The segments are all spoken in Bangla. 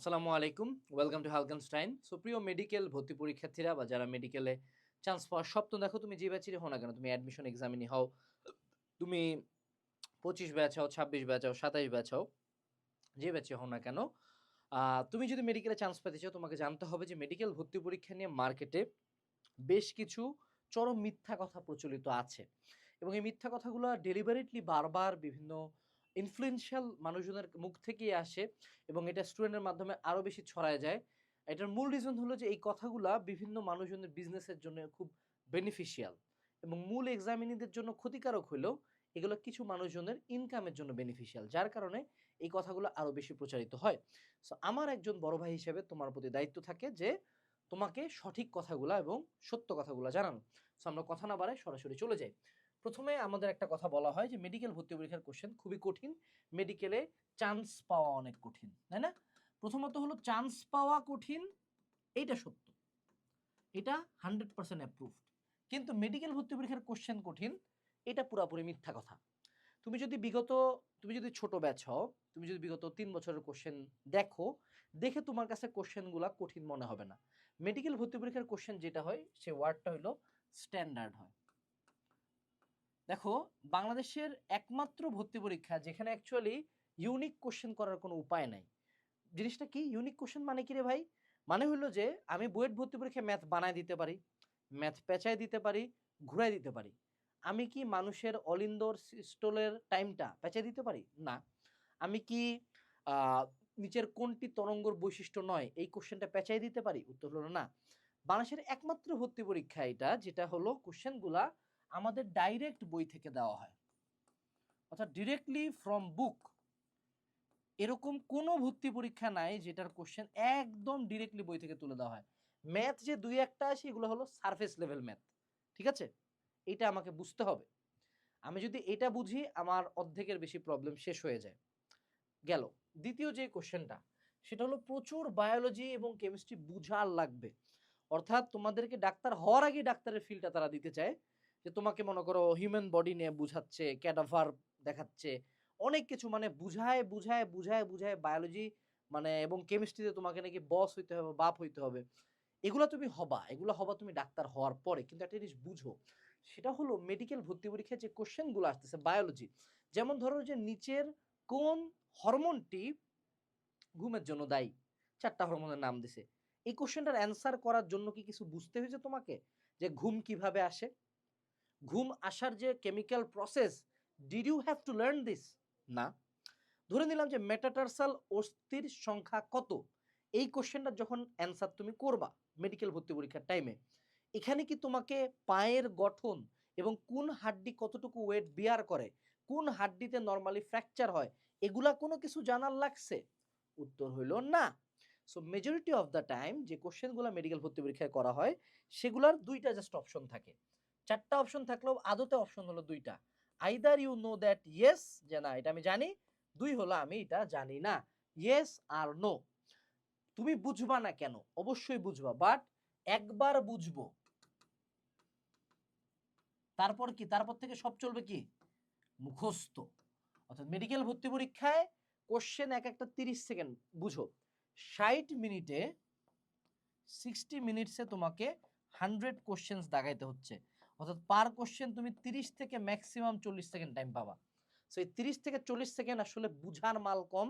আসসালামু আলাইকুম। ওয়েলকাম টু হালকানস্টাইন সো প্রিয় মেডিকেল ভর্তি পরীক্ষার্থীরা বা যারা মেডিকেলে চান্স পাওয়ার স্বপ্ন দেখো, তুমি যে ব্যাচেরই হও না কেন, তুমি অ্যাডমিশন এক্সামিনি হও, তুমি পঁচিশ ব্যাচ হও, ছাব্বিশ ব্যাচ হও, সাতাইশ ব্যাচ হও, যে ব্যাচে হও না কেন তুমি যদি মেডিকেলে চান্স পেতে চাও, তোমাকে জানতে হবে যে মেডিকেল ভর্তি পরীক্ষা নিয়ে মার্কেটে বেশ কিছু চরম মিথ্যা কথা প্রচলিত আছে। এবং এই মিথ্যা কথাগুলো ডেলিভারেটলি বারবার বিভিন্ন ইনফ্লুয়েন্সিয়াল মানুষজনের মুখ থেকেই আসে এবং এটা স্টুডেন্টের মাধ্যমে আরও বেশি ছড়ায় যায়। এটার মূল রিজন হলো যে এই কথাগুলা বিভিন্ন মানুষজনের বিজনেসের জন্য খুব বেনিফিশিয়াল এবং মূল এক্সামিনিদের জন্য ক্ষতিকারক হলেও এগুলো কিছু মানুষজনের ইনকামের জন্য বেনিফিশিয়াল যার কারণে এই কথাগুলো আরও বেশি প্রচারিত হয়। সো আমার একজন বড় ভাই হিসেবে তোমার প্রতি দায়িত্ব থাকে যে তোমাকে সঠিক কথাগুলো এবং সত্য কথাগুলো জানানো। সো আমরা কথা না বাড়াই সরাসরি চলে যাই। প্রথমে আমাদের একটা কথা বলা হয় যে মেডিকেল ভর্তি পরীক্ষার কোশ্চেন খুবই কঠিন। মেডিকেলে চান্স পাওয়া অনেক কঠিন, তাই না? প্রথমত হলো চান্স পাওয়া কঠিন, এইটা সত্য। এটা হান্ড্রেড পার্সেন্ট অ্যাপ্রুভড কিন্তু মেডিকেল ভর্তি পরীক্ষার কোশ্চেন কঠিন, এটা পুরাপুরি মিথ্যা কথা। তুমি যদি বিগত, তুমি যদি ছোট ব্যাচ হও, তুমি যদি বিগত তিন বছরের কোশ্চেন দেখো, দেখে তোমার কাছে কোশ্চেনগুলো কঠিন মনে হবে না। মেডিকেল ভর্তি পরীক্ষার কোশ্চেন যেটা হয়, সে ওয়ার্ডটা হলো স্ট্যান্ডার্ড হয়। দেখো, বাংলাদেশের একমাত্র ভর্তি পরীক্ষা যেখানে অ্যাকচুয়ালি ইউনিক কোশ্চেন করার কোনো উপায় নাই। জিনিসটা কি? ইউনিক কোশ্চেন মানে কি রে ভাই? মানে হলো যে, আমি বুয়েট ভর্তি পরীক্ষায় ম্যাথ বানায় দিতে পারি ম্যাথ পেঁচায় দিতে পারি ঘুরাই দিতে পারি। আমি কি মানুষের অলিন্দর স্টোলের টাইমটা পেঁচায় দিতে পারি? না। আমি কি নিচের কোনটি তরঙ্গর বৈশিষ্ট্য নয়, এই কোশ্চেনটা পেঁচাই দিতে পারি? উত্তর হলো না। বাংলাদেশের একমাত্র ভর্তি পরীক্ষা এটা, যেটা হলো কোশ্চেনগুলা আমাদের ডাইরেক্ট বই থেকে দেওয়া হয়। অর্থাৎ ডিরেক্টলি ফ্রম বুক এরকম কোনো ভর্তি পরীক্ষা নাই যেটার কোশ্চেন একদম ডিরেক্টলি বই থেকে তুলে দেওয়া হয়। ম্যাথ যে দুই একটা আছে এগুলো হলো সারফেস লেভেল ম্যাথ ঠিক আছে? এটা আমাকে বুঝতে হবে। আমি যদি এটা বুঝি, আমার অর্ধেকের বেশি প্রবলেম শেষ হয়ে যায়। গেল। দ্বিতীয় যে কোশ্চেনটা সেটা হলো প্রচুর বায়োলজি এবং কেমিস্ট্রি বুঝার লাগবে। অর্থাৎ তোমাদেরকে ডাক্তার হওয়ার আগে ডাক্তারের ফিলটা তারা দিতে চায়। যে তোমাকে মনে করো হিউম্যান বডি নিয়ে বুঝাচ্ছে ক্যাডাভার দেখাচ্ছে, অনেক কিছু মানে বুঝায় বুঝায় বুঝায় বুঝায় বায়োলজি মানে এবং কেমিস্ট্রিতে তোমাকে নাকি বস হইতে হবে বাপ হইতে হবে। এগুলো তুমি হবা, এগুলো হবা তুমি ডাক্তার হওয়ার পরে, কিন্তু একটা জিনিস বুঝো। সেটা হলো মেডিকেল ভর্তি পরীক্ষায় যে কোশ্চেনগুলো আসতেছে বায়োলজি যেমন ধরো যে নিচের কোন হরমোনটি ঘুমের জন্য দায়ী, চারটা হরমোনের নাম দিছে। এই কোশ্চেনটার অ্যান্সার করার জন্য কি কিছু বুঝতে হয়েছে তোমাকে? যে ঘুম কীভাবে আসে? ঘুম আসার যে chemical process did you have to learn this না। ধরে নিলাম যে মেটাটার্সাল অস্থির সংখ্যা কত? এই কোশ্চেনটা যখন অ্যান্সার তুমি করবা মেডিকেল ভর্তি পরীক্ষার টাইমে এখানে কি তোমাকে পায়ের গঠন এবং কোন হাড্ডি কতটুকু ওয়েট বিয়ার করে কোন হাড্ডিতে নর্মালি ফ্র্যাকচার হয় এগুলা কোনো কিছু জানার লাগছে? উত্তর হইল না। So majority of the time যে কোশ্চেনগুলো মেডিকেল ভর্তি পরীক্ষায় করা হয় সেগুলার দুইটা জাস্ট অপশন থাকে। চারটা অপশন থাকলেও আদতে অপশন হলো দুইটা। Either you know that yes যে না, এটা আমি জানি, দুই হলো আমি এটা জানি না। ইয়েস আর নো তুমি বুঝবা না কেন? অবশ্যই বুঝবা বাট একবার বুঝব। তারপর কি? তারপর থেকে সব চলবে কি? মুখস্থ। অর্থাৎ মেডিকেল ভর্তি পরীক্ষায় কোশ্চেন এক একটা তিরিশ সেকেন্ড বুঝো। ষাট মিনিটে সিক্সটি মিনিটসে তোমাকে হান্ড্রেড কোশ্চেন্স দাগাইতে হচ্ছে। অর্থাৎ পার কোশ্চেন তুমি তিরিশ থেকে ম্যাক্সিমাম চল্লিশ সেকেন্ড টাইম পাবা। সো এই তিরিশ থেকে চল্লিশ সেকেন্ড আসলে বুঝার মাল কম,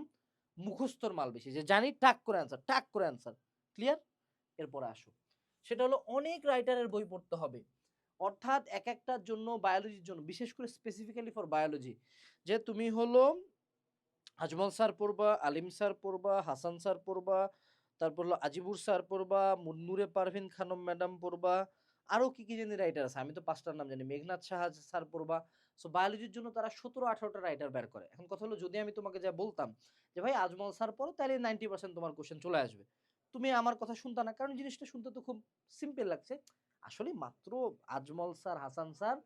মুখস্থর মাল বেশি। যে জানি টাক করে অ্যান্সার টাক করে অ্যান্সার ক্লিয়ার এরপরে আসো। সেটা হলো অনেক রাইটারের বই পড়তে হবে। অর্থাৎ এক একটার জন্য বায়োলজির জন্য, বিশেষ করে স্পেসিফিক্যালি ফর বায়োলজি যে তুমি হলো আজমল স্যার পড়বা, আলিম স্যার পড়বা, হাসান স্যার পড়বা, তারপর হলো আজিবুর স্যার পড়বা, মুন্নুরে পারভিন খানম ম্যাডাম পড়বা আরও কী কী জানি রাইটার আছে। আমি তো পাঁচটার নাম জানি। মেঘনাথ সাহা স্যার পড়বা সো বায়োলজির জন্য তারা সতেরো, আঠারোটা রাইটার বের করে। এখন কথা হলো, যদি আমি তোমাকে যা বলতাম যে, ভাই, আজমল স্যার পড়ো তাহলে নাইনটি পার্সেন্ট তোমার কোশ্চেন চলে আসবে। তুমি আমার কথা শুনতা না। কারণ জিনিসটা শুনতে তো খুব সিম্পল লাগছে। আসলে মাত্র আজমল স্যার, হাসান স্যার,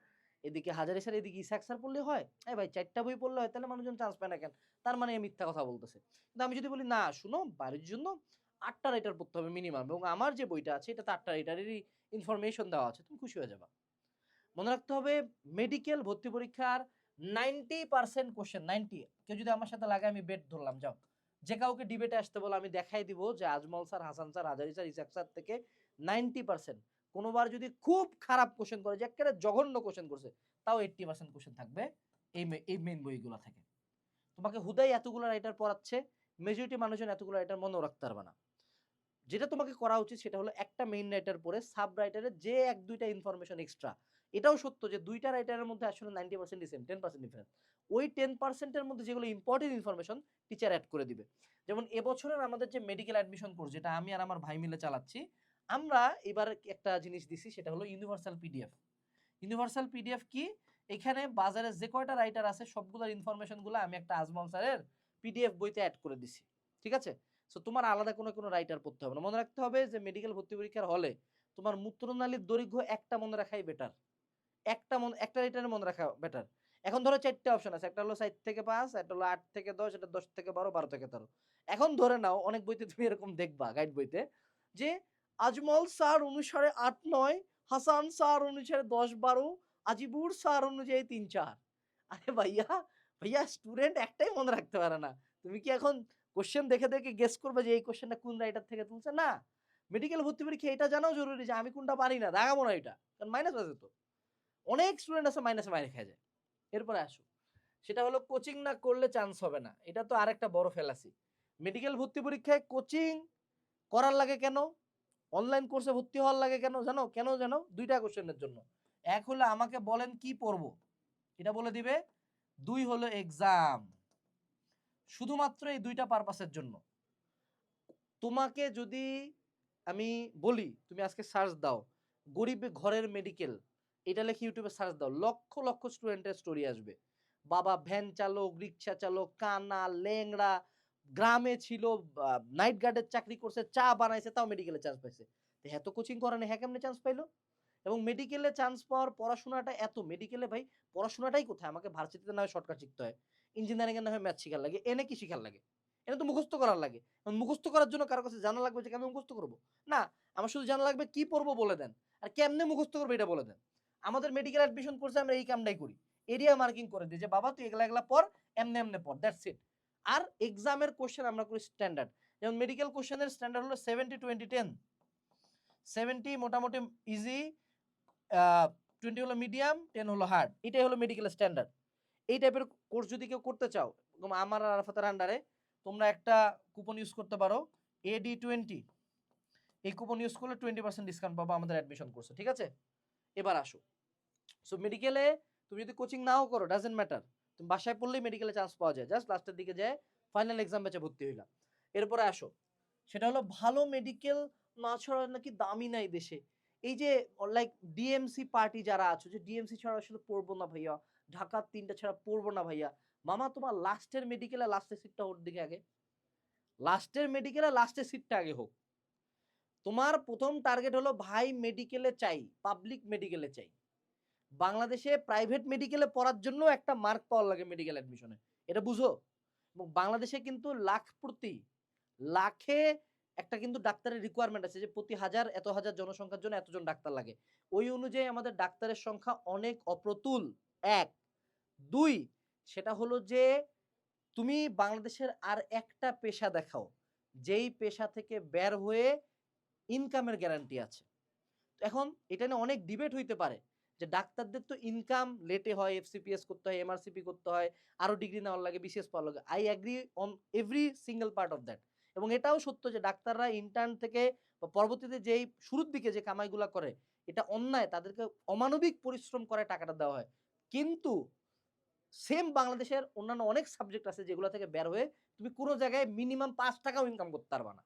এদিকে হাজারি স্যার, এদিকে ইসাক স্যার পড়লে হয়? এই ভাই, চারটা বই পড়লে হয়, তাহলে মানুষজন চান্স পায় না কেন? তার মানে মিথ্যা কথা বলতেছে। কিন্তু আমি যদি বলি, না, শুনো বাড়ির জন্য আটটা রাইটার পড়তে হবে মিনিমাম এবং আমার যে বইটা আছে, এটা তো আটটা রাইটারেরই ইনফরমেশন দেওয়া আছে, তুমি খুশি হয়ে যাবা। মনে রাখতে হবে মেডিকেল ভর্তি পরীক্ষার নাইনটি পার্সেন্ট কোশ্চেন নাইনটি কেউ যদি আমার সাথে লাগে আমি বেড ধরলাম, যাও। যে কাউকে ডিবেটে আসতে বলো, আমি দেখাই দিব যে Ajmal sir, Hasan sir, Hazari sir, Ishaq sir থেকে নাইনটি পার্সেন্ট কোনোবার যদি খুব খারাপ কোশ্চেন করে, যে একেবারে জঘন্য কোশ্চেন করছে, তাও এইটটি পার্সেন্ট কোশ্চেন থাকবে এই এই মেন বইগুলো থেকে। তোমাকে হুদাই এতগুলো রাইটার পড়াচ্ছে মেজরিটি মানুষজন এতগুলো রাইটার মনেও রাখতে পারবে না। যেটা তোমাকে করা উচিত সেটা হলো একটা মেইন রাইটার পরে সাব রাইটারের যে এক দুইটা ইনফরমেশন এক্সট্রা এটাও সত্য যে দুইটা রাইটারের মধ্যে আসলে ninety percent same ten percent difference ওই টেন পার্সেন্টের মধ্যে যেগুলো ইম্পর্টেন্ট ইনফরমেশন টিচার অ্যাড করে দিবে। যেমন এবছরের আমাদের যে মেডিকেল অ্যাডমিশন কোর্স যেটা আমি আর আমার ভাই মিলে চালাচ্ছি, আমরা এবার একটা জিনিস দিছি সেটা হলো ইউনিভার্সাল পিডিএফ ইউনিভার্সাল পিডিএফ কি? এখানে বাজারে যে কয়টা রাইটার আছে সবগুলোর ইনফরমেশনগুলো আমি একটা আজমল স্যারের পিডিএফ বইতে অ্যাড করে দিছি। ঠিক আছে? সো তোমার আলাদা কোনো কোনো রাইটার পড়তে হবে না। মনে রাখতে হবে যে মেডিকেল ভর্তি পরীক্ষার হলে তোমার মূত্রনালীর দৈর্ঘ্য একটা মনে রাখাই বেটার একটা মনে, একটা রাইটারের মনে রাখা বেটার এখন ধরো চারটে অপশন আছে। একটা হলো সাত থেকে পাঁচ, একটা হলো আট থেকে দশ এটা দশ থেকে বারো বারো থেকে তেরো। এখন ধরে নাও, অনেক বইতে তুমি এরকম দেখবা গাইড বইতে, যে আজমল স্যার অনুসারে আট নয়, হাসান স্যার অনুসারে দশ বারো, আজিবুর স্যার অনুযায়ী তিন চার। আরে ভাইয়া ভাইয়া স্টুডেন্ট একটাই মনে রাখতে পারে না। তুমি কি এখন কোশ্চেন দেখে দেখে গেস করবে যে, এই কোশ্চেনটা কোন রাইটার থেকে তুলছে? না। মেডিকেল ভর্তি পরীক্ষা, এটা জানাও জরুরি যে, আমি কোনটা পারি না দাগাবো না এটা। কারণ মাইনাস আছে তো। অনেক স্টুডেন্ট আছে মাইনাসে মাইনে খেয়ে যায়। এরপরে আসো। সেটা হলো কোচিং না করলে চান্স হবে না। এটা তো আরেকটা বড় ফেলাসি মেডিকেল ভর্তি পরীক্ষায় কোচিং করার লাগে কেন? অনলাইন কোর্সে ভর্তি হওয়ার লাগে কেন? জানো? কেন জানো? দুইটা কোশ্চেনের জন্য। এক হলো, আমাকে বলেন কি পড়ব? এটা বলে দিবে। দুই হলো এক্সাম শুধুমাত্র এই দুইটা পারপাসের জন্য। তোমাকে যদি আমি বলি, তুমি আজকে সার্চ দাও, গরিব ঘরের মেডিকেল এটা লেখে ইউটিউবে সার্চ দাও, লক্ষ লক্ষ স্টুডেন্টের স্টোরি আসবে। বাবা ভ্যান চালক রিক্সা চালক, কানা লেংড়া গ্রামে ছিল নাইট গার্ডের চাকরি করছে, চা বানাইছে, তাও মেডিকেলে চান্স পাইছে। তো এত কোচিং করে না হ্যাঁ কেমনে চান্স পাইলো? এবং মেডিকেলে চান্স পাওয়ার পড়াশোনাটা এত মেডিকেলে ভাই, পড়াশোনাটাই কোথায়? আমাকে ভার্সিটিতে না হয় শর্টকাট শিখতে হয়। ইঞ্জিনিয়ারিং এ না হয় ম্যাথ শিখার লাগে, এনে কি শিখার লাগে? এটা তো মুখস্থ করার লাগে। মুখস্থ করার জন্য কারও কাছে জানা লাগবে যে কেমন মুখস্থ করব? না, আমার শুধু জানা লাগবে কি পড়ব বলে দেন। আর কেমনে মুখস্থ করব এটা বলে দেন। আমাদের মেডিকেল অ্যাডমিশন করছে আমরা এই কামটাই করি। এরিয়া মার্কিং করে দিই যে, বাবা, তুই এগুলা এগুলা পর এমনে এমনে পর দ্যাটস ইট আর এক্সামের কোশ্চেন আমরা করি স্ট্যান্ডার্ড যেমন মেডিকেল কোশ্চেনের স্ট্যান্ডার্ড হলো সেভেন্টি টোয়েন্টি টেন সেভেন্টি মোটামুটি ইজি টোয়েন্টি হলো মিডিয়াম টেন হলো হার্ড এটাই হলো মেডিকেল স্ট্যান্ডার্ড এই টাইপের কোর্স যদি কেউ করতে চাও আমার আর আরাফাতের আন্ডারে তোমরা একটা কুপন ইউজ করতে পারো এডি টোয়েন্টি এই কুপন ইউজ করলে টোয়েন্টি পার্সেন্ট ডিসকাউন্ট পাবো আমাদের অ্যাডমিশন কোর্সে ঠিক আছে? এবার আসো। সো মেডিকেলে তুমি যদি কোচিং নাও করো ডাজেন্ট ম্যাটার তুমি বাসায় পড়লেই মেডিকেলে চান্স পাওয়া যায়। জাস্ট লাস্টের দিকে যায় ফাইনাল এক্সাম ব্যাচে ভর্তি হইলাম এরপরে আসো। সেটা হলো ভালো মেডিকেল না ছাড়া নাকি দামি নাই দেশে। এই যে লাইক ডিএমসি পার্টি যারা আছো, যে ডিএমসি ছাড়া আসলে পড়ব না ভাইয়া। ঢাকার তিনটা ছাড়া পড়ব না ভাইয়া। মামা, তোমার লাস্টের মেডিকেলে লাস্টের সিটটা ওর দিকে আগে। লাস্টের মেডিকেলে লাস্টের সিটটা আগে হোক। তোমার প্রথম টার্গেট হলো ভাই মেডিকেলে চাই পাবলিক মেডিকেলে চাই। বাংলাদেশে প্রাইভেট মেডিকেলে পড়ার জন্য একটা মার্ক পাওয়ার লাগে মেডিকেল অ্যাডমিশনে এটা বুঝো? এবং বাংলাদেশে কিন্তু লাখ প্রতি, লাখে একটা কিন্তু ডাক্তারের রিকোয়ারমেন্ট আছে যে প্রতি হাজার এত হাজার জনসংখ্যার জন্য এতজন ডাক্তার লাগে। ওই অনুযায়ী আমাদের ডাক্তারের সংখ্যা অনেক অপ্রতুল। এক। দুই, সেটা হলো যে তুমি বাংলাদেশের আর একটা পেশা দেখাও, যেই পেশা থেকে বের হয়ে ইনকামের গ্যারান্টি আছে। এখন এটা নিয়ে অনেক ডিবেট হইতে পারে যে ডাক্তারদের তো ইনকাম লেটে হয় এফসিপিএস করতে হয় এমআরসিপি করতে হয়, আরও ডিগ্রি নেওয়ার লাগে বিসিএস পাওয়ার লাগে। I agree on every single part of that এবং এটাও সত্য যে ডাক্তাররা ইন্টার্ন থেকে বা পরবর্তীতে যেই শুরুর দিকে যে কামাইগুলা করে, এটা অন্যায়, তাদেরকে অমানবিক পরিশ্রম করে টাকাটা দেওয়া হয়। কিন্তু সেম বাংলাদেশের অন্যান্য অনেক সাবজেক্ট আছে যেগুলো থেকে বের হয়ে তুমি কোনো জায়গায় মিনিমাম পাঁচ টাকাও ইনকাম করতে পারবা না।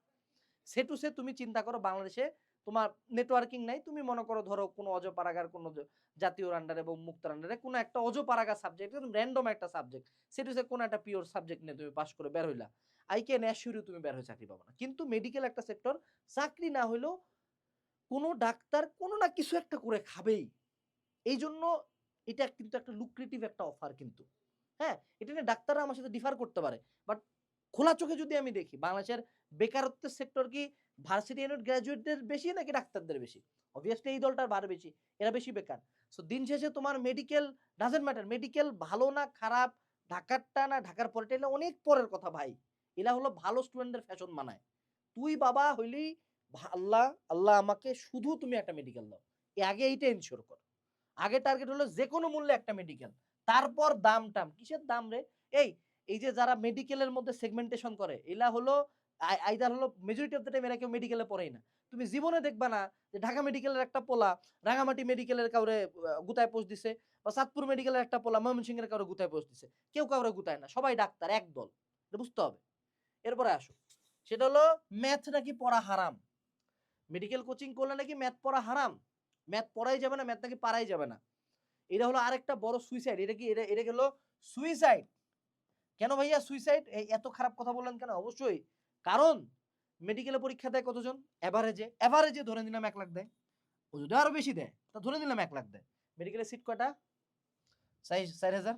সে টু সে তুমি চিন্তা করো বাংলাদেশে তোমার নেটওয়ার্কিং নাই, তুমি মনে করো ধরো কোনো অজপাড়াগার কোনো জ- জাতীয় আন্ডারে এবং মুক্তার আন্ডারে কোনো একটা অজপাড়াগার সাবজেক্ট একদম র্যান্ডম একটা সাবজেক্ট সে টু সে কোনো একটা পিওর সাবজেক্ট নিয়ে তুমি পাশ করে বের হইলা। আই ক্যান অ্যাসিউর তুমি বের হয়ে চাকরি পাবো না। কিন্তু মেডিকেল একটা সেক্টর চাকরি না হইলেও কোনো ডাক্তার কোনো না কিছু একটা করে খাবেই। এই জন্য এটা কিন্তু একটা লুক্রেটিভ একটা অফার কিন্তু। হ্যাঁ? এটা নিয়ে ডাক্তাররা আমার সাথে ডিফার করতে পারে। বাট খোলা চোখে যদি আমি দেখি, বাংলাদেশের বেকারত্বের সেক্টর কি ভার্সিটি এনুট গ্র্যাজুয়েটদের বেশি নাকি ডাক্তারদের বেশি? অবভিয়াসলি এই দলটার বার বেশি, এরা বেশি বেকার। সো দিন শেষে তোমার মেডিকেল ডাজেন্ট ম্যাটার মেডিকেল ভালো না, খারাপ ঢাকারটা না ঢাকার পরেটা এটা অনেক পরের কথা ভাই। এলা হলো ভালো স্টুডেন্টদের ফ্যাশন মানায় তুই বাবা হইলি আল্লাহ আল্লাহ আমাকে শুধু তুমি একটা মেডিকেল দাও। এ আগে এইটা ইনশিওর কর। আগে টার্গেট হলো যে কোনো মূল্যে একটা মেডিকেল তারপর দাম টাম। কিসের দাম রে? এই এই যে যারা মেডিকেলের মধ্যে সেগমেন্টেশন করে এলা হলো আইদার হলো মেজরিটি অফ দ্য টাইম এরা কেউ মেডিকেলে পড়েই না। তুমি জীবনে দেখবা না যে ঢাকা মেডিকেলের একটা পোলা রাঙামাটি মেডিকেলের কাউরে গুতায় পোস্ট দিছে বা চাঁদপুর মেডিকেলের একটা পোলা ময়মনসিংহের কাউরে গুতায় পোস্ট দিছে। কেউ কাউরে গুতায় না, সবাই ডাক্তার এক দল এটা বুঝতে হবে। এরপরে আসো। সেটা হলো ম্যাথ নাকি পড়া হারাম? মেডিকেল কোচিং করলে নাকি ম্যাথ পড়া হারাম? ম্যাথ পড়াই যাবে না, ম্যাথ নাকি পারাই যাবে না। এটা হলো আরেকটা বড় সুইসাইড এটা কি, এটা এটা হলো? সুইসাইড কেন ভাইয়া সুইসাইড এত খারাপ কথা বললেন কেন? অবশ্যই। কারণ মেডিকেলে পরীক্ষা দেয় কতজন? এভারেজে এভারেজে ধরে নিলাম এক লাখ দেয়। ও যদি আরও বেশি দেয়, তা ধরে নিলাম এক লাখ দেয়। মেডিকেলের সিট কয়টা? চার হাজার।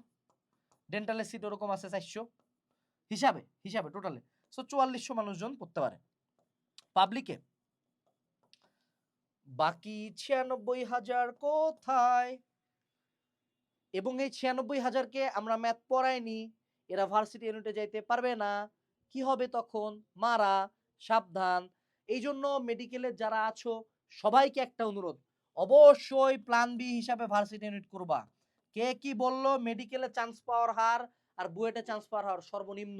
ডেন্টালের সিট ওরকম আছে চারশো। হিসাবে হিসাবে টোটালে সো চুয়াল্লিশশো মানুষজন পড়তে পারে। পাবলিকে বাকি ছিয়ানব্বই হাজার কোথায়? এবং এই ছিয়ানব্বই হাজারকে আমরা ম্যাথ পড়াইনি, এরা ভার্সিটি ইউনিটে যাইতে পারবে না। কি হবে তখন? মারা, সাবধান। এই জন্য মেডিকেলে যারা আছো, সবাইকে একটা অনুরোধ, অবশ্যই প্ল্যান বি হিসাবে ভার্সিটি ইউনিট করবা। কে কি বলল? মেডিকেলে চান্স পাওয়ার হার আর বুয়েটে চান্স পাওয়ার হার সর্বনিম্ন,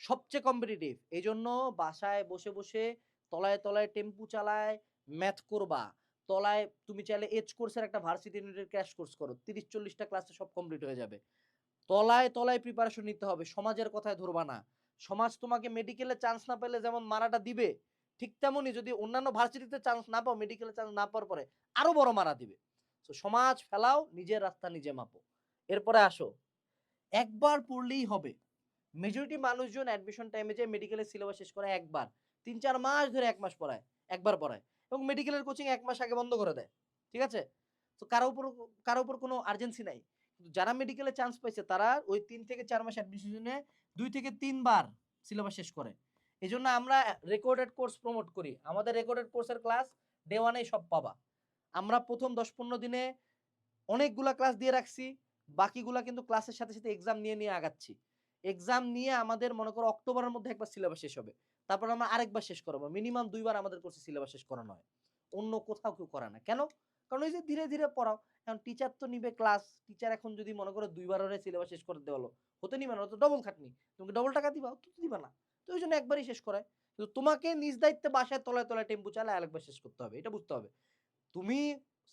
সবচেয়ে কম্পিটিটিভ এই জন্য বাসায় বসে বসে, তলায় তলায় টেম্পু চালায় ম্যাথ করবা, তলায় তুমি চাইলে এজ কোর্সের একটা ভার্সিটি ইউনিটের ক্র্যাশ কোর্স করো, তিরিশ চল্লিশটা ক্লাসে সব কমপ্লিট হয়ে যাবে। তলায় তলায় প্রিপারেশন নিতে হবে, সমাজের কথায় ধরবা না। সমাজ তোমাকে মেডিকেলে চান্স না পেলে যেমন মারাটা দিবে, ঠিক তেমনই যদি অন্যান্য ভার্সিটিতে চান্স না পাও মেডিকেলে চান্স না পাওয়ার পরে আরও বড় মারা দিবে। তো সমাজ ফেলাও, নিজের রাস্তা নিজে মাপো। এরপরে আসো, একবার পড়লেই হবে। মেজরিটি মানুষজন অ্যাডমিশন টাইমে যে মেডিকেলের সিলেবাস শেষ করে একবার, তিন চার মাস ধরে এক মাস পড়ায়, একবার পড়ায়। এবং মেডিকেলের কোচিং এক মাস আগে বন্ধ করে দেয়, ঠিক আছে? তো কারও উপর কারও উপর কোনো আর্জেন্সি নাই। যারা মেডিকেলে চান্স পাইছে, তারা ওই তিন থেকে চার মাস অ্যাডমিশনে দুই থেকে তিনবার সিলেবাস শেষ করে। এই জন্য আমরা রেকর্ডেড কোর্স প্রমোট করি। আমাদের রেকর্ডেড কোর্সের ক্লাস ডে ওয়ানেই সব পাবা। আমরা প্রথম দশ পনেরো দিনে অনেকগুলা ক্লাস দিয়ে রাখছি, বাকিগুলা কিন্তু ক্লাসের সাথে সাথে এক্সাম নিয়ে নিয়ে আগাচ্ছি। এক্সাম নিয়ে আমাদের মনে করো অক্টোবরের মধ্যে একবার সিলেবাস শেষ হবে। তারপর আমরা আরেকবার শেষ করাবো। মিনিমাম দুইবার আমাদের কোর্সে সিলেবাস শেষ করানো হয়। অন্য কোথাও কেউ করে না। কেন? কারণ ওই যে ধীরে ধীরে পড়াও। এখন টিচার তো নিবে ক্লাস টিচার এখন যদি মনে করো দুইবার হলে সিলেবাস শেষ করে দেওয়ালো হতে নিবে না। তো ডবল খাটনি। তোমাকে ডবল টাকা দিবা তো দিবা না। তো ওই জন্য একবারই শেষ করায়। কিন্তু তোমাকে নিজ দায়িত্বে বাসায় তলায় তলায় টেম্পু চালায় আরেকবার শেষ করতে হবে। এটা বুঝতে হবে। তুমি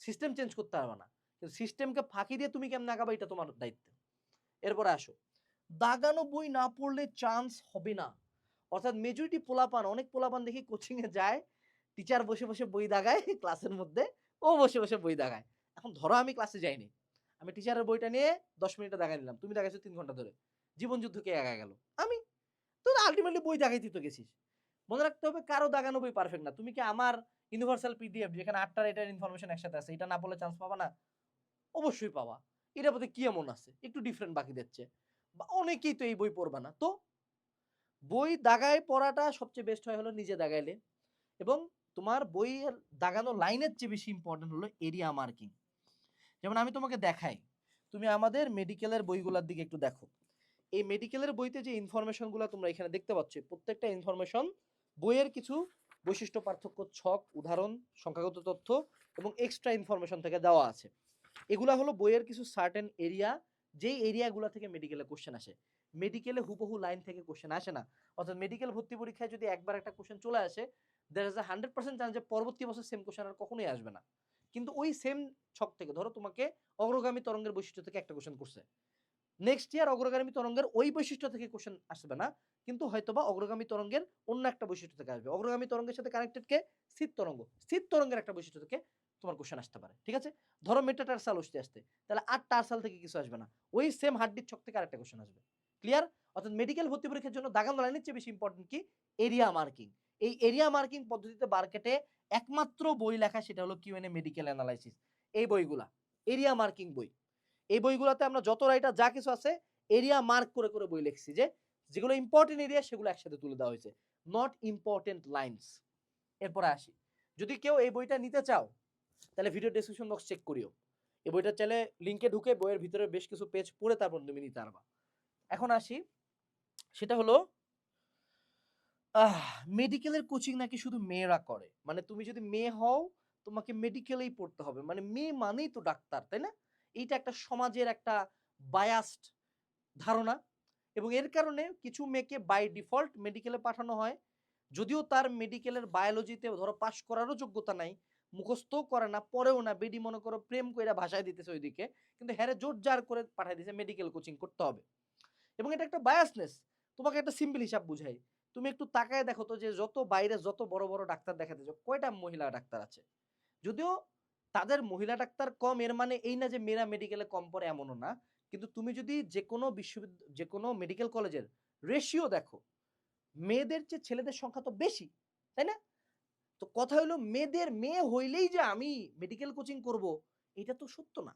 সিস্টেম চেঞ্জ করতে পারবে না। কিন্তু সিস্টেমকে ফাঁকি দিয়ে তুমি কেমন আগাবে এটা তোমার দায়িত্ব। এরপরে আসো। দাগানো বই না পড়লে চান্স হবে না। অর্থাৎ মেজরিটি পোলাপান, অনেক পোলাপান দেখি কোচিং এ যায় টিচার বসে বসে বই দাগায় ক্লাসের মধ্যে, ও বসে বসে বই দাগায়। এখন ধরো আমি ক্লাসে যাইনি, আমি টিচারের বইটা নিয়ে দশ মিনিটে দাগাই নিলাম, তুমি দাগাইছো তিন ঘণ্টা ধরে। জীবন যুদ্ধ কে একা গেল? আমি। তো আলটিমেটলি বই দাগাইতে তো গেছিস। মনে রাখতে হবে কারও দাগানো বই পারফেক্ট না। তুমি কি আমার ইউনিভার্সাল পিডিএফ যেখানে আটটা এটার ইনফরমেশন একসাথে আছে, এটা না পড়লে চান্স পাবা না? অবশ্যই পাবা। এটার মধ্যে কি এমন আছে? একটু ডিফারেন্ট বাকি দিচ্ছে। বা অনেকেই তো এই বই পড়বে না। তো বই দাগায় পড়াটা সবচেয়ে বেস্ট হয় হলো নিজে দাগাইলে। এবং তোমার বইয়ের দাগানো লাইনের চেয়ে বেশি ইম্পর্টেন্ট হলো এরিয়া মার্কিং যেমন আমি তোমাকে দেখাই, তুমি আমাদের মেডিকেলের বইগুলোর দিকে একটু দেখো। এই মেডিকেলের বইতে যে ইনফরমেশনগুলো তোমরা এখানে দেখতে পাচ্ছ প্রত্যেকটা ইনফরমেশন বইয়ের কিছু বৈশিষ্ট্য, পার্থক্য, ছক, উদাহরণ, সংখ্যাগত তথ্য এবং এক্সট্রা ইনফরমেশন থেকে দেওয়া আছে। এগুলা হলো বইয়ের কিছু সার্টেন এরিয়া যেই এরিয়াগুলো থেকে মেডিকেলে কোশ্চেন আসে। মেডিকেলে হুবহু লাইন থেকে কোশ্চেন আসে না। অর্থাৎ মেডিকেল ভর্তি পরীক্ষায় যদি একবার একটা কোশ্চেন চলে আসে there is a hundred percent chance যে পরবর্তী বছর সেম কোশ্চেন আর কখনোই আসবে না। কিন্তু ওই সেম ছক থেকে, ধরো তোমাকে অগ্রগামী তরঙ্গের বৈশিষ্ট্য থেকে একটা কোশ্চেন করছে। নেক্সট ইয়ার অগ্রগামী তরঙ্গের ওই বৈশিষ্ট্য থেকে কোশ্চেন আসবে না, কিন্তু হয়তোবা অগ্রগামী তরঙ্গের অন্য একটা বৈশিষ্ট্য থেকে আসবে। অগ্রগামী তরঙ্গের সাথে কানেক্টেড কে? স্থির তরঙ্গ। স্থির তরঙ্গের একটা বৈশিষ্ট্য থেকে তোমার কোশ্চেন আসতে পারে। ঠিক আছে? ধরো মেটাটারসাল আসতে আসতে। তাহলে আট টারসাল থেকে কিছু আসবে না। ওই সেম হাড্ডির ছক থেকে আরেকটা কোশ্চেন আসবে। ক্লিয়ার অর্থাৎ মেডিকেল ভর্তি পরীক্ষার জন্য দাগানো লাইনের চেয়ে বেশি ইম্পর্টেন্ট কি? এরিয়া মার্কিং এই এরিয়া মার্কিং পদ্ধতিতে মার্কেটে একমাত্র বই লেখা সেটা হলো কিউএনএ মেডিকেল অ্যানালাইসিস এই বইগুলা এরিয়া মার্কিং বই। এই বইগুলোতে আমরা যত রাইটার যা কিছু আছে এরিয়া মার্ক করে করে বই লিখছি যে, যেগুলো ইম্পর্টেন্ট এরিয়া সেগুলো একসাথে তুলে দেওয়া হয়েছে। নট ইম্পর্টেন্ট লাইন্স এরপরে আসি। যদি কেউ এই বইটা নিতে চাও, তাহলে ভিডিও ডেসক্রিপশন বক্স চেক করিও। এই বইটা চাইলে লিঙ্কে ঢুকে বইয়ের ভিতরে বেশ কিছু পেজ পড়ে তারপর তুমি নিতে পারবা। এখন আসি। সেটা হলো মেডিকেলের কোচিং নাকি শুধু মেয়েরা করে? মানে তুমি যদি মেয়ে হও, তোমাকে মেডিকেলেই পড়তে হবে। মানে মেয়ে মানেই তো ডাক্তার, তাই না? এইটা একটা সমাজের একটা বায়াস্ট ধারণা এবং এর কারণে কিছু মেয়েকে বাই ডিফল্ট মেডিকেলে পাঠানো হয়। যদিও তার মেডিকেলের বায়োলজিতে ধরো পাশ করারও যোগ্যতা নাই, মুখস্থও করে না পরেও না, বেডি মনে করো প্রেম কইরা ভাষায় দিতেছে ওইদিকে, কিন্তু হ্যারে জোর জার করে পাঠাই দিছে মেডিকেল কোচিং করতে হবে। এবং এটা একটা বায়াসনেস তোমাকে একটা সিম্পল হিসাব বুঝাই। তুমি একটু তাকায় দেখো তো যে যত বাইরে যত বড় বড় ডাক্তার দেখাতে যাও কয়টা মহিলা ডাক্তার আছে? যদিও তাদের মহিলা ডাক্তার কম, এর মানে এই না যে মেয়েরা মেডিকেলে কম পড়ে এমনও না। কিন্তু তুমি যদি যে কোনো বিশ্ববিদ্যালয় যে কোনো মেডিকেল কলেজের রেশিও দেখো, মেয়েদের চেয়ে ছেলেদের সংখ্যা তো বেশি, তাই না? তো কথা হলো মেয়েদের মেয়ে হইলেই যে আমি মেডিকেল কোচিং করব, এটা তো সত্য না।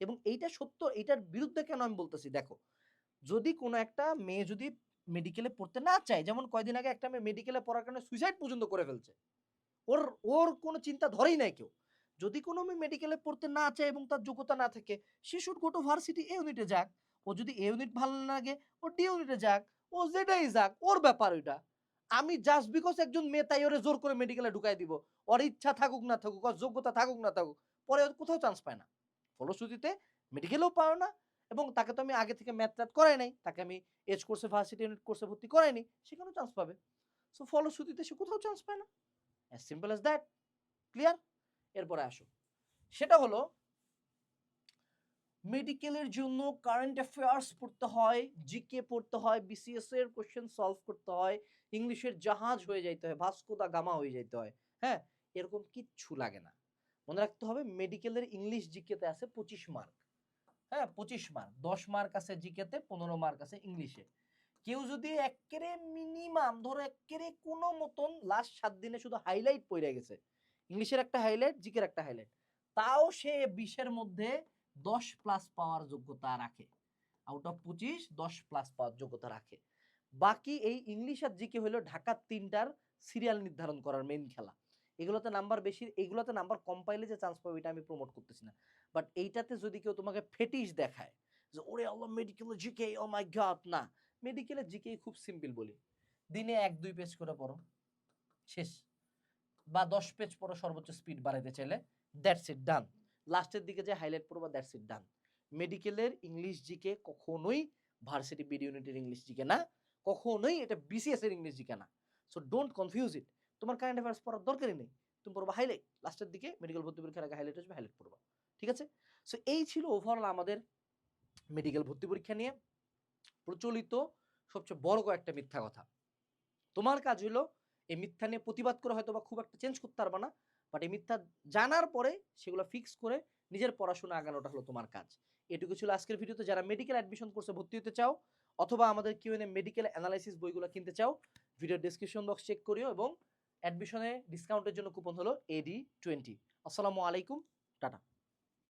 এবং এইটা সত্য এটার বিরুদ্ধে কেন আমি বলতেছি? দেখো যদি কোনো একটা মেয়ে যদি মেডিকেলে পড়তে না চায়, যেমন কয়দিন আগে একটা মেয়ে মেডিকেলে পড়ার কারণে সুইসাইড পর্যন্ত করে ফেলছে, ওর ওর কোনো চিন্তা ধরেই নাই কেউ। যদি কোনো মেয়ে মেডিকেলে পড়তে না চায় এবং তার যোগ্যতা না থাকে সে should go to varsity A ইউনিটে যাক। ও যদি এ ইউনিট ভালো না লাগে, ও ডি ইউনিটে যাক, ও যেটাই যাক, ওর ব্যাপার ওইটা। আমি জাস্ট বিকজ একজন মেয়ে তাই ওরে জোর করে মেডিকেলে ঢুকাই দিব। ওর ইচ্ছা থাকুক না থাকুক, ওর যোগ্যতা থাকুক না থাকুক, পরে কোথাও চান্স পায় না। ফলশ্রুতিতে মেডিকেলেও পায় না এবং তাকে তো আমি আগে থেকে ম্যাথ ট্যাথ করাই নাই, তাকে আমি এজ কোর্সে ভার্সিটি ইউনিট কোর্সে ভর্তি করাইনি সেখানেও চান্স পাবে? সো ফলশ্রুতিতে সে কোথাও চান্স পায় না। As simple as that clear এরপরে আসো। সেটা হলো মেডিকেলের জন্য কারেন্ট অ্যাফেয়ার্স পড়তে হয় জিকে পড়তে হয় বিসিএস এর কোশ্চেন সলভ করতে হয় ইংলিশের জাহাজ হয়ে যাইতে হয় ভাস্কো দা গামা হয়ে যাইতে হয় হ্যাঁ? এরকম কিচ্ছু লাগে না। মনে রাখতে হবে মেডিকেলের ইংলিশ জিকেতে আছে পঁচিশ মার্ক হ্যাঁ পঁচিশ মার্ক দশ মার্ক আছে জিকেতে পনেরো মার্ক আছে ইংলিশে কেউ যদি একেরে মিনিমাম ধরো একেরে কোনো মতন লাস্ট সাত দিনে শুধু হাইলাইট পড়ে গেছে ইংলিশের একটা হাইলাইট জিকের একটা হাইলাইট তাও সে বিশের মধ্যে দশ প্লাস পাওয়ার যোগ্যতা রাখে। আউট অফ পঁচিশ, দশ প্লাস পাওয়ার যোগ্যতা রাখে। বাকি এই ইংলিশ আর জিকে হলো ঢাকার তিনটার সিরিয়াল নির্ধারণ করার মেন খেলা। এগুলোতে নাম্বার বেশি, এগুলোতে নাম্বার কম পাইলে যে চান্স পাবে, এটা আমি প্রমোট করতেছি না। বাট এইটাতে যদি কেউ তোমাকে ফেটিস দেখায়, যে, ওরে আল্লাহ medical GK oh my God না। মেডিকেলে জিকে খুব সিম্পল বলি। দিনে এক, দুই পেজ করে পড়ো। শেষ। বা দশ পেজ পড়ো সর্বোচ্চ স্পিড বাড়াইতে চাইলে। দ্যাটস ইট ডান লাস্টের দিকে যে হাইলাইট পড়বা দ্যাটস ইট ডান মেডিকেলের ইংলিশ জিকে কখনোই ভার্সিটি বিডি ইউনিটের ইংলিশ জিকে না। কখনোই এটা বিসিএস এর ইংলিশ জিকে না। সো ডোন্ট কনফিউজ ইট তোমার কারেন্ট অ্যাফেয়ার্স পড়ার দরকারই নেই। তুমি পড়বা হাইলাইট লাস্টের দিকে মেডিকেল ভর্তি পরীক্ষার আগে হাইলাইট আসবে হাইলাইট পড়বা। ঠিক আছে? সো এই ছিল ওভারঅল আমাদের মেডিকেল ভর্তি পরীক্ষা নিয়ে। প্রচলিত সবচেয়ে বড় কয়েকটা মিথ্যা কথা। তোমার কাজ হলো এই মিথ্যা নিয়ে প্রতিবাদ করে হয়তো বা খুব একটা চেঞ্জ করতে পারবা না বাট এই মিথ্যা জানার পরে সেগুলো ফিক্স করে নিজের পড়াশোনা আগানোটা হলো তোমার কাজ। এটুকু ছিল আজকের ভিডিওতে যারা মেডিকেল অ্যাডমিশন কোর্সে ভর্তি হতে চাও অথবা আমাদের কিউ এন মেডিকেল অ্যানালাইসিস বইগুলো কিনতে চাও ভিডিও ডিসক্রিপশন বক্স চেক করিও এবং অ্যাডমিশনে ডিসকাউন্টের জন্য কুপন হলো এডি টোয়েন্টি আসসালামু আলাইকুম, টাটা।